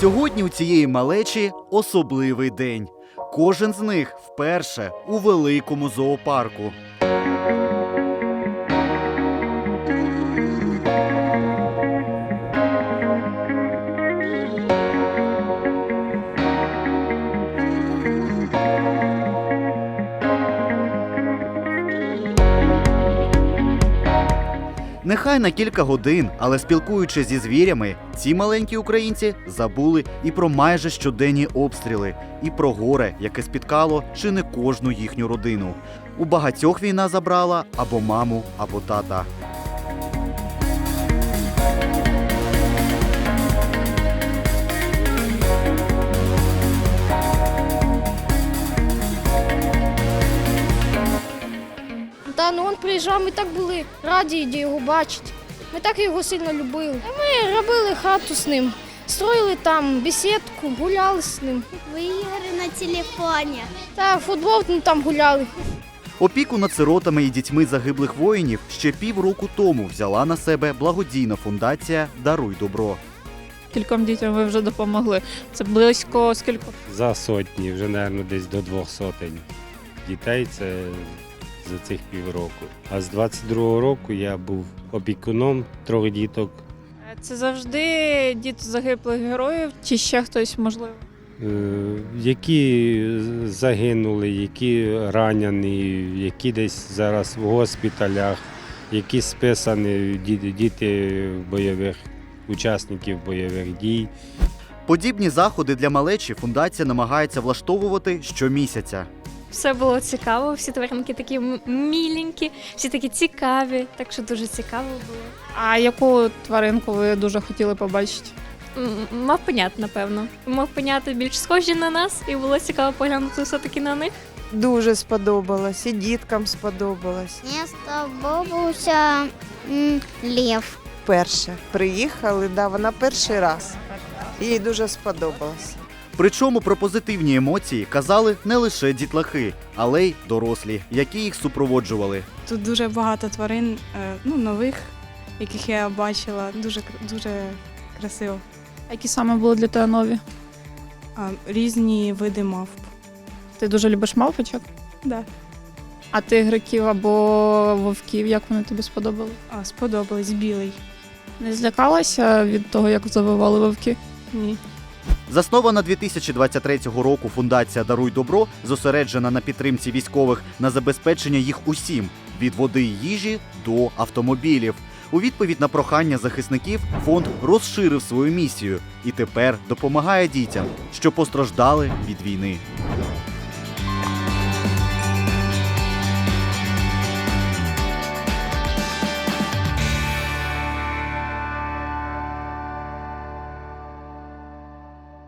Сьогодні у цієї малечі особливий день. Кожен з них вперше у великому зоопарку. Нехай на кілька годин, але спілкуючись зі звірями, ці маленькі українці забули і про майже щоденні обстріли, і про горе, яке спіткало чи не кожну їхню родину. У багатьох війна забрала або маму, або тата. Ну він приїжджав, ми так були раді його бачити. Ми так його сильно любили. Ми робили хату з ним, строїли там бесідку, гуляли з ним. В ігри на телефоні. Та футбол ну, там гуляли. Опіку над сиротами і дітьми загиблих воїнів ще півроку тому взяла на себе благодійна фундація Даруй добро. Кільком дітям ви вже допомогли. Це близько скільки? За сотні, вже, мабуть, десь до двох сотень дітей це за цих півроку. А з 22-го року я був опікуном трьох діток, Це завжди діти загиблих героїв, чи ще хтось можливо. е, які загинули, які ранені, які десь зараз в госпіталях, які списані діти бойових учасників бойових дій. Подібні заходи для малечі фундація намагається влаштовувати щомісяця. Все було цікаво, всі тваринки такі міленькі, всі такі цікаві, так що дуже цікаво було. А яку тваринку ви дуже хотіли побачити? М, Мавпенят, напевно. Мавпенята більш схожі на нас, і було цікаво поглянути все-таки на них. Дуже сподобалось, і діткам сподобалось. Мені сподобався лев. Перше приїхали, да, вона перший раз. Їй дуже сподобалось. Причому про позитивні емоції казали не лише дітлахи, але й дорослі, які їх супроводжували. Тут дуже багато тварин, е, ну, нових, яких я бачила. Дуже, кр- дуже красиво. А Які саме були для тебе нові? Різні види мавп. Ти дуже любиш мавпочок? Да. А тигриків або вовків, як вони тобі сподобали? А, сподобались білий. Не злякалася від того, як завивали вовки? Ні. Заснована 2023 року фундація Даруй добро зосереджена на підтримці військових на забезпечення їх усім від води і їжі до автомобілів. У відповідь на прохання захисників фонд розширив свою місію і тепер допомагає дітям, що постраждали від війни.